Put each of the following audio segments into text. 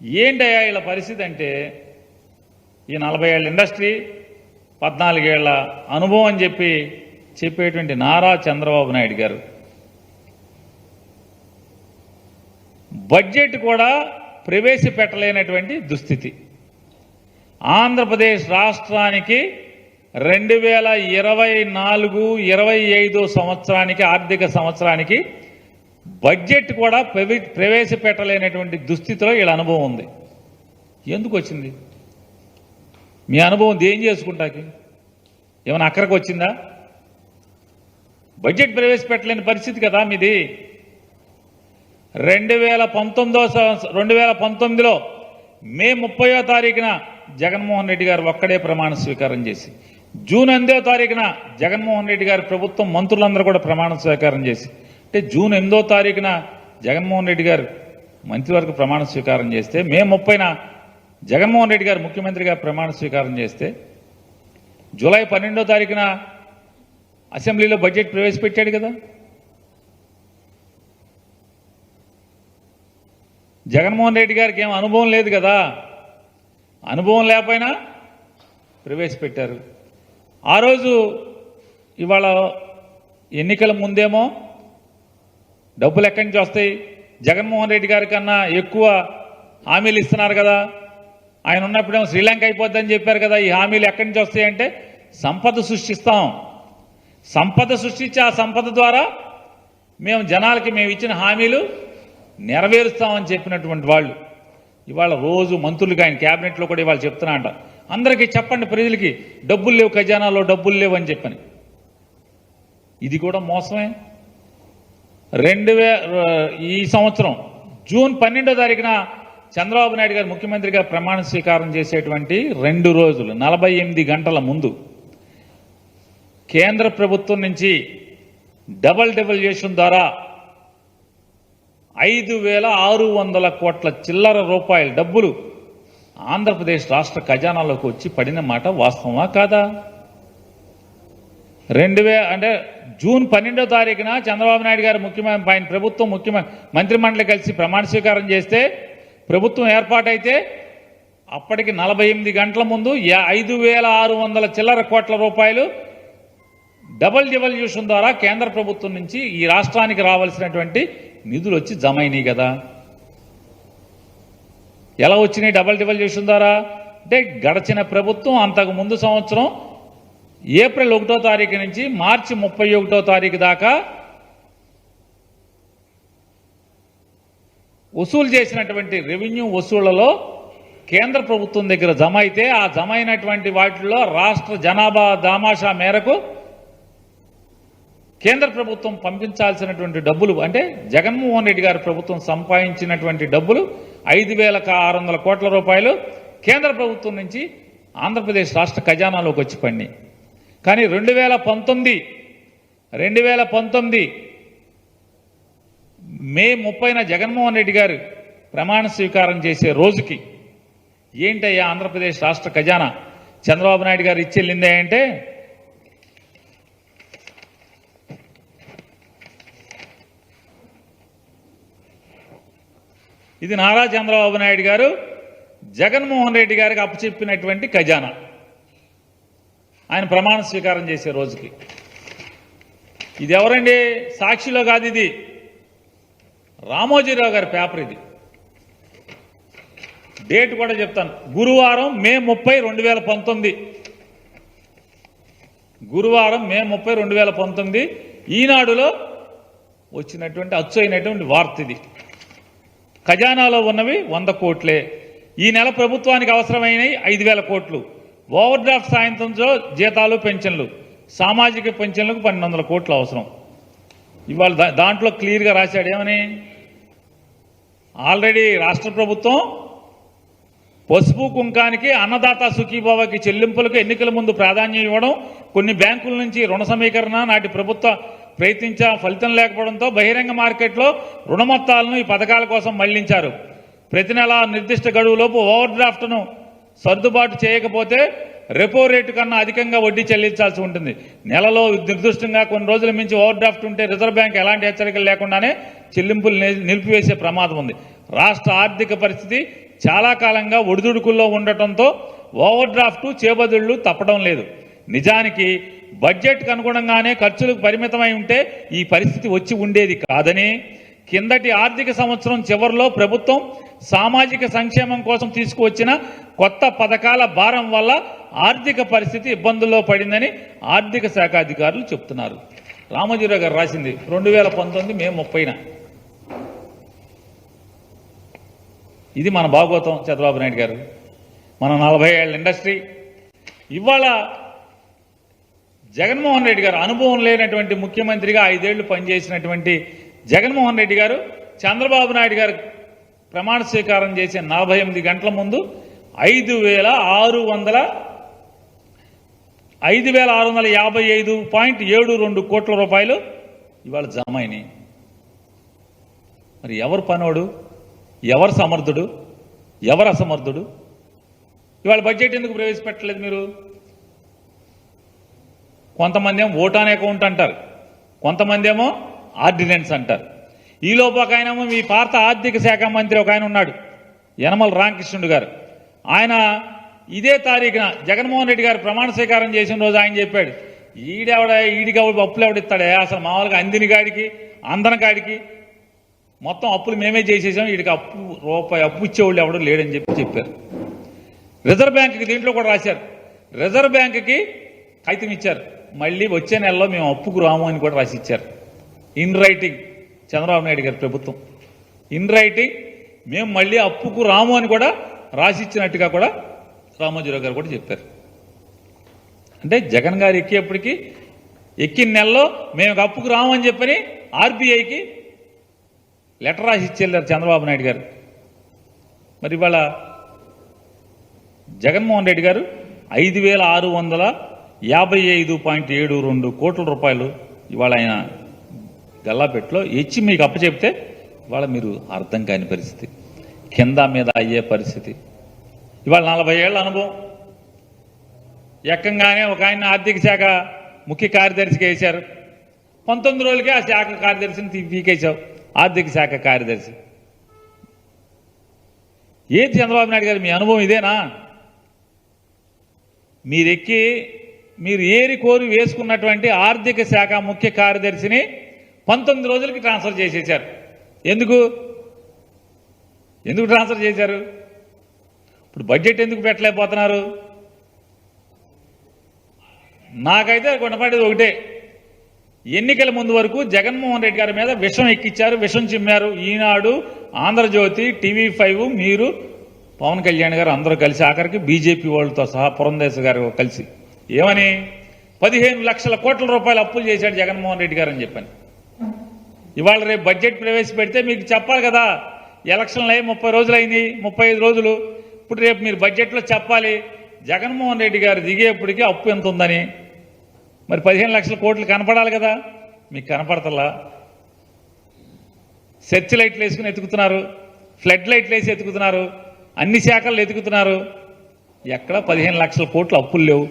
ఏంటయ్యా వీళ్ళ పరిస్థితి అంటే ఈ నలభై ఏళ్ళ ఇండస్ట్రీ పద్నాలుగేళ్ళ అనుభవం అని చెప్పి చెప్పేటువంటి నారా చంద్రబాబు నాయుడు గారు. బడ్జెట్ కూడా ప్రవేశపెట్టలేనటువంటి దుస్థితి. ఆంధ్రప్రదేశ్ రాష్ట్రానికి రెండు వేల ఇరవై నాలుగు ఇరవై ఐదు సంవత్సరానికి ఆర్థిక సంవత్సరానికి బడ్జెట్ కూడా ప్రవేశపెట్టలేనటువంటి దుస్థితిలో వీళ్ళ అనుభవం ఉంది. ఎందుకు వచ్చింది? మీ అనుభవం దేం చేసుకుంటాకి? ఏమైనా అక్కడికి వచ్చిందా? బడ్జెట్ ప్రవేశపెట్టలేని పరిస్థితి కదా మీది. రెండు వేల పంతొమ్మిదో రెండు వేల పంతొమ్మిదిలో మే ముప్పయో తారీఖున జగన్మోహన్ రెడ్డి గారు ఒక్కడే ప్రమాణ స్వీకారం చేసి జూన్ ఎనిమిదో తారీఖున జగన్మోహన్ రెడ్డి గారి ప్రభుత్వం మంత్రులందరూ కూడా ప్రమాణ స్వీకారం చేసి అంటే జూన్ ఎనిమిదో తారీఖున జగన్మోహన్ రెడ్డి గారు మంత్రివర్గ ప్రమాణ స్వీకారం చేస్తే మే ముప్పైన జగన్మోహన్ రెడ్డి గారు ముఖ్యమంత్రిగా ప్రమాణ స్వీకారం చేస్తే జూలై పన్నెండో తారీఖున అసెంబ్లీలో బడ్జెట్ ప్రవేశపెట్టాడు కదా. జగన్మోహన్ రెడ్డి గారికి ఏం అనుభవం లేదు కదా. అనుభవం లేకపోయినా ప్రవేశపెట్టారు. ఆ రోజు ఇవాళ ఎన్నికల ముందేమో డబ్బులు ఎక్కడి నుంచి వస్తాయి? జగన్మోహన్ రెడ్డి గారి కన్నా ఎక్కువ హామీలు ఇస్తున్నారు కదా. ఆయన ఉన్నప్పుడేమో శ్రీలంక అయిపోద్దని చెప్పారు కదా. ఈ హామీలు ఎక్కడి నుంచి వస్తాయంటే సంపద సృష్టిస్తాం. సంపద సృష్టించి ఆ సంపద ద్వారా మేము జనాలకి మేము ఇచ్చిన హామీలు నెరవేరుస్తామని చెప్పినటువంటి వాళ్ళు. ఇవాళ రోజు మంత్రులకి ఆయన క్యాబినెట్లో కూడా ఇవాళ చెప్తున్నా అంట. అందరికీ చెప్పండి ప్రజలకి డబ్బులు లేవు ఖజానాలో డబ్బులు లేవు అని చెప్పని. ఇది కూడా మోసమే. రెండు ఈ సంవత్సరం జూన్ పన్నెండో తారీఖున చంద్రబాబు నాయుడు గారు ముఖ్యమంత్రిగా ప్రమాణ స్వీకారం చేసేటువంటి రెండు రోజులు నలభై ఎనిమిది గంటల ముందు కేంద్ర ప్రభుత్వం నుంచి డబల్ డెవల్యూషన్ ద్వారా ఐదు వేల ఆరు వందల కోట్ల చిల్లర రూపాయల డబ్బులు ఆంధ్రప్రదేశ్ రాష్ట్ర ఖజానాలోకి వచ్చి పడిన మాట వాస్తవమా కాదా? రెండు అంటే జూన్ పన్నెండో తారీఖున చంద్రబాబు నాయుడు గారు ముఖ్యమంత్రి ఆయన ప్రభుత్వం ముఖ్యమ మంత్రిమండలి కలిసి ప్రమాణ స్వీకారం చేస్తే ప్రభుత్వం ఏర్పాటైతే అప్పటికి నలభై ఎనిమిది గంటల ముందు ఐదు వేల ఆరు వందల చిల్లర కోట్ల రూపాయలు డబల్ డివల్యూషన్ ద్వారా కేంద్ర ప్రభుత్వం నుంచి ఈ రాష్ట్రానికి రావాల్సినటువంటి నిధులు వచ్చి జమ కదా. ఎలా వచ్చినాయి డబల్ డివల్యూషన్ ద్వారా? అంటే గడచిన ప్రభుత్వం అంతకు ముందు సంవత్సరం ఏప్రిల్ ఒకటో తారీఖు నుంచి మార్చి ముప్పై ఒకటో తారీఖు దాకా వసూలు చేసినటువంటి రెవెన్యూ వసూళ్ళలో కేంద్ర ప్రభుత్వం దగ్గర జమ అయితే ఆ జమ అయినటువంటి వాటిలో రాష్ట్ర జనాభా దామాషా మేరకు కేంద్ర ప్రభుత్వం పంపించాల్సినటువంటి డబ్బులు అంటే జగన్మోహన్ రెడ్డి గారి ప్రభుత్వం సంపాదించినటువంటి డబ్బులు ఐదు వేల ఆరు వందల కోట్ల రూపాయలు కేంద్ర ప్రభుత్వం నుంచి ఆంధ్రప్రదేశ్ రాష్ట్ర ఖజానాలోకి వచ్చి పడినాయి. కానీ రెండు వేల పంతొమ్మిది రెండు వేల పంతొమ్మిది మే ముప్పైన జగన్మోహన్ రెడ్డి గారు ప్రమాణ స్వీకారం చేసే రోజుకి ఏంటయ్యా ఆంధ్రప్రదేశ్ రాష్ట్ర ఖజానా? చంద్రబాబు నాయుడు గారు ఇచ్చెళ్ళిందే అంటే ఇది నారా చంద్రబాబు నాయుడు గారు జగన్మోహన్ రెడ్డి గారికి అప్పచెప్పినటువంటి ఖజానా. ఆయన ప్రమాణ స్వీకారం చేసే రోజుకి. ఇది ఎవరండి సాక్షిలో కాదు ఇది. రామోజీరావు గారి పేపర్ ఇది. డేట్ కూడా చెప్తాను. గురువారం మే ముప్పై రెండు వేల పంతొమ్మిది. గురువారం మే ముప్పై రెండు వేల పంతొమ్మిది ఈనాడులో వచ్చినటువంటి అచ్చు అయినటువంటి వార్త ఇది. ఖజానాలో ఉన్నవి వంద కోట్లే. ఈ నెల ప్రభుత్వానికి అవసరమైనవి ఐదు వేల కోట్లు. ఓవర్ డ్రాఫ్ట్ సాయంత్రంతో జీతాలు పెన్షన్లు సామాజిక పెన్షన్లకు పన్నెండు వందల కోట్లు అవసరం. ఇవాళ దా- దాంట్లో క్లియర్గా రాశాడు ఏమని? ఆల్రెడీ రాష్ట్ర ప్రభుత్వం పసుపు కుంకానికి అన్నదాత సుఖీభావకి చెల్లింపులకు ఎన్నికల ముందు ప్రాధాన్యం ఇవ్వడం కొన్ని బ్యాంకుల నుంచి రుణ సమీకరణ నాటి ప్రభుత్వ ప్రయత్నించా ఫలితం లేకపోవడంతో బహిరంగ మార్కెట్లో రుణ మొత్తాలను ఈ పథకాల కోసం మళ్ళించారు. ప్రతి నెల నిర్దిష్ట గడువులోపు ఓవర్ డ్రాఫ్ట్ను సర్దుబాటు చేయకపోతే రెపో రేటు కన్నా అధికంగా వడ్డీ చెల్లించాల్సి ఉంటుంది. నెలలో నిర్దిష్టంగా కొన్ని రోజుల మించి ఓవర్ డ్రాఫ్ట్ ఉంటే రిజర్వ్ బ్యాంక్ ఎలాంటి హెచ్చరికలు లేకుండానే చెల్లింపులు నిలిపివేసే ప్రమాదం ఉంది. రాష్ట్ర ఆర్థిక పరిస్థితి చాలా కాలంగా ఒడిదుడుకుల్లో ఉండటంతో ఓవర్ డ్రాఫ్ట్ చేబదుళ్ళు తప్పడం లేదు. నిజానికి బడ్జెట్కు అనుగుణంగానే ఖర్చులకు పరిమితమై ఉంటే ఈ పరిస్థితి వచ్చి ఉండేది కాదని కిందటి ఆర్థిక సంవత్సరం చివరిలో ప్రభుత్వం సామాజిక సంక్షేమం కోసం తీసుకువచ్చిన కొత్త పథకాల భారం వల్ల ఆర్థిక పరిస్థితి ఇబ్బందుల్లో పడిందని ఆర్థిక శాఖ అధికారులు చెప్తున్నారు. రామజీరావు గారు రాసింది రెండు వేల పంతొమ్మిది మే ముప్పైన. ఇది మన భాగవతం చంద్రబాబు నాయుడు గారు. మన నలభై ఏళ్ళ ఇండస్ట్రీ. ఇవాళ జగన్మోహన్ రెడ్డి గారు అనుభవం లేనటువంటి ముఖ్యమంత్రిగా ఐదేళ్ళు పనిచేసినటువంటి జగన్మోహన్ రెడ్డి గారు చంద్రబాబు నాయుడు గారు ప్రమాణ స్వీకారం చేసే నలభై ఎనిమిది గంటల ముందు ఐదు వేల ఆరు వందల ఐదు వేల ఆరు వందల యాభై ఐదు పాయింట్ ఏడు రెండు కోట్ల రూపాయలు ఇవాళ జమ అయినాయి మరి ఎవరు పనోడు? ఎవరు సమర్థుడు? ఎవరు అసమర్థుడు? ఇవాళ బడ్జెట్ ఎందుకు ప్రవేశపెట్టలేదు మీరు? కొంతమంది ఏమో ఓటాన్ అకౌంట్ అంటారు. కొంతమంది ఏమో ఆర్డినెన్స్ అంటారు. ఈలోపు ఒక ఆయన మీ పాత ఆర్థిక శాఖ మంత్రి ఒక ఆయన ఉన్నాడు యనమల రామకృష్ణుడు గారు. ఆయన ఇదే తారీఖున జగన్మోహన్ రెడ్డి గారు ప్రమాణ స్వీకారం చేసిన రోజు ఆయన చెప్పాడు ఈడెవడ ఈడికి ఎవడు అప్పులు ఎవడిస్తాడే అసలు మామూలుగా అందిని కాడికి అందన కాడికి మొత్తం అప్పులు మేమే చేసేసాం వీడికి అప్పు రూపాయి అప్పు ఇచ్చేవాళ్ళు ఎవడు లేడని చెప్పి చెప్పారు. రిజర్వ్ బ్యాంక్కి దీంట్లో కూడా రాశారు. రిజర్వ్ బ్యాంక్కి కైతం ఇచ్చారు. మళ్ళీ వచ్చే నెలలో మేము అప్పుకు రాము అని కూడా రాసి ఇచ్చారు. ఇన్ రైటింగ్ చంద్రబాబు నాయుడు గారి ప్రభుత్వం. ఇన్ రైటింగ్ మేము మళ్ళీ అప్పుకు రాము అని కూడా రాసి ఇచ్చినట్టుగా కూడా రామోజీరావు గారు కూడా చెప్పారు. అంటే జగన్ గారు ఎక్కేప్పటికి ఎక్కిన నెలలో మేము ఒక అప్పుకు రాము అని చెప్పని ఆర్బీఐకి లెటర్ రాసి ఇచ్చేళ్ళారు చంద్రబాబు నాయుడు గారు. మరి ఇవాళ జగన్మోహన్ రెడ్డి గారు ఐదు వేల ఆరు వందల యాభై ఐదు పాయింట్ ఏడు రెండు కోట్ల రూపాయలు ఇవాళ ఆయన గల్లాపెట్లో ఇచ్చి మీకు అప్పచెప్తే ఇవాళ మీరు అర్థం కాని పరిస్థితి. కింద మీద అయ్యే పరిస్థితి. ఇవాళ నలభై ఏళ్ళ అనుభవం. ఎక్కంగానే ఒక ఆయన ఆర్థిక శాఖ ముఖ్య కార్యదర్శికి వేశారు. పంతొమ్మిది రోజులకే ఆ శాఖ కార్యదర్శిని తీ- పీకేశావు. ఆర్థిక శాఖ కార్యదర్శి. ఏది చంద్రబాబు నాయుడు గారు మీ అనుభవం ఇదేనా? మీరెక్కి మీరు ఏరి కోరి వేసుకున్నటువంటి ఆర్థిక శాఖ ముఖ్య కార్యదర్శిని పంతొమ్మిది రోజులకి ట్రాన్స్ఫర్ చేసేసారు ఎందుకు? ఎందుకు ట్రాన్స్ఫర్ చేశారు? ఇప్పుడు బడ్జెట్ ఎందుకు పెట్టలేకపోతున్నారు? నాకైతే కొనపడేది ఒకటే. ఎన్నికల ముందు వరకు జగన్మోహన్ రెడ్డి గారి మీద విషం ఎక్కిచ్చారు విషం చిమ్మారు. ఈనాడు ఆంధ్రజ్యోతి టీవీ ఫైవ్ మీరు పవన్ కళ్యాణ్ గారు అందరూ కలిసి ఆఖరికి బీజేపీ వాళ్ళతో సహా పురంధేశ్ గారు కలిసి. ఏమని? పదిహేను లక్షల కోట్ల రూపాయలు అప్పులు చేశాడు జగన్మోహన్ రెడ్డి గారు అని చెప్పాను. ఇవాళ రేపు బడ్జెట్ ప్రవేశపెడితే మీకు చెప్పాలి కదా. ఎలక్షన్లు అయ్యి ముప్పై రోజులు అయింది ముప్పై ఐదు రోజులు. ఇప్పుడు రేపు మీరు బడ్జెట్లో చెప్పాలి. జగన్మోహన్ రెడ్డి గారు దిగేప్పటికీ అప్పు ఎంత ఉందని. మరి పదిహేను లక్షల కోట్లు కనపడాలి కదా. మీకు కనపడతలా? సెర్చ్ లైట్లు వేసుకుని ఎతుకుతున్నారు. ఫ్లడ్ లైట్లు వేసి ఎతుకుతున్నారు. అన్ని శాఖలు ఎతుకుతున్నారు. ఎక్కడ పదిహేను లక్షల కోట్లు అప్పులు లేవు.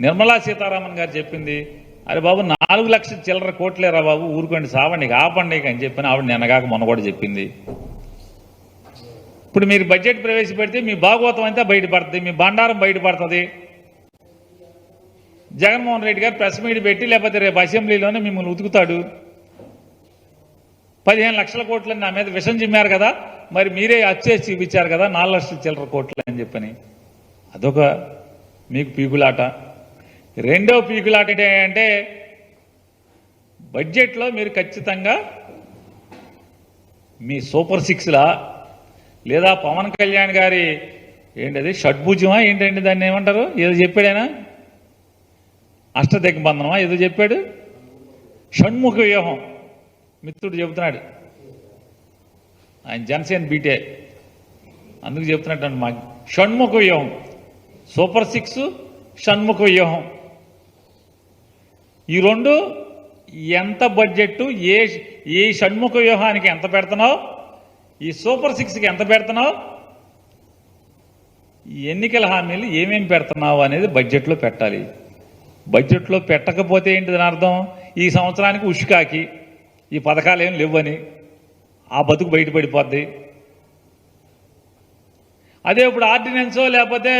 నిర్మలా సీతారామన్ గారు చెప్పింది అరే బాబు నాలుగు లక్షల చిల్లర కోట్లేరా బాబు? ఊరుకోండి సావండి ఆపండి అని చెప్పిన ఆవిడ నిన్నగాక మొన్న కూడా చెప్పింది. ఇప్పుడు మీరు బడ్జెట్ ప్రవేశపెడితే మీ భాగవతం అంతా బయటపడుతుంది మీ బండారం బయటపడుతుంది. జగన్మోహన్ రెడ్డి గారు ప్రెస్ మీట్ పెట్టి లేకపోతే రేపు అసెంబ్లీలోనే మిమ్మల్ని ఉతుకుతాడు. పదిహేను లక్షల కోట్లని నా మీద విషం చిమ్మారు కదా మరి మీరే అచ్చేసి చూపించారు కదా నాలుగు లక్షల చిల్లర కోట్లు అని చెప్పని. అదొక మీకు పీకులాట. రెండో పీకులాట అంటే బడ్జెట్లో మీరు ఖచ్చితంగా మీ సూపర్ సిక్స్లా లేదా పవన్ కళ్యాణ్ గారి ఏంటది షడ్భుజమా ఏంటండి దాన్ని ఏమంటారు? ఏదో చెప్పాడైనా? అష్టదిగ్బంధనమా ఏదో చెప్పాడు? షణ్ముఖ వ్యూహం. మిత్రుడు చెబుతున్నాడు. ఆయన జనసేన బీటే. అందుకు చెప్తున్నట్టు మాకు షణ్ముఖ వ్యూహం. సూపర్ సిక్స్ షణ్ముఖ వ్యూహం. ఈ రెండు ఎంత బడ్జెట్ ఏ ఏ షణ్ముఖ వ్యూహానికి ఎంత పెడుతున్నావు? ఈ సూపర్ సిక్స్కి ఎంత పెడుతున్నావు? ఈ ఎన్నికల హామీలు ఏమేమి పెడుతున్నావు అనేది బడ్జెట్లో పెట్టాలి. బడ్జెట్లో పెట్టకపోతే ఏంటి దాని అర్థం? ఈ సంవత్సరానికి ఉష్కాకి ఈ పథకాలు ఏం లేవని. ఆ బతుకు బయటపడిపోద్ది. అదే ఇప్పుడు ఆర్డినెన్సో లేకపోతే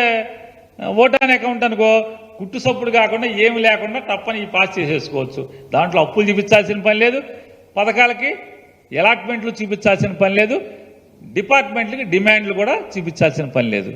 ఓటాన్ అకౌంట్ అనుకో కుట్టు సప్పుడు కాకుండా ఏమి లేకుండా తప్పని పాస్ చేసేసుకోవచ్చు. దాంట్లో అప్పులు చూపించాల్సిన పని లేదు. పథకాలకి అలాట్మెంట్లు చూపించాల్సిన పని లేదు. డిపార్ట్మెంట్లకి డిమాండ్లు కూడా చూపించాల్సిన పని లేదు.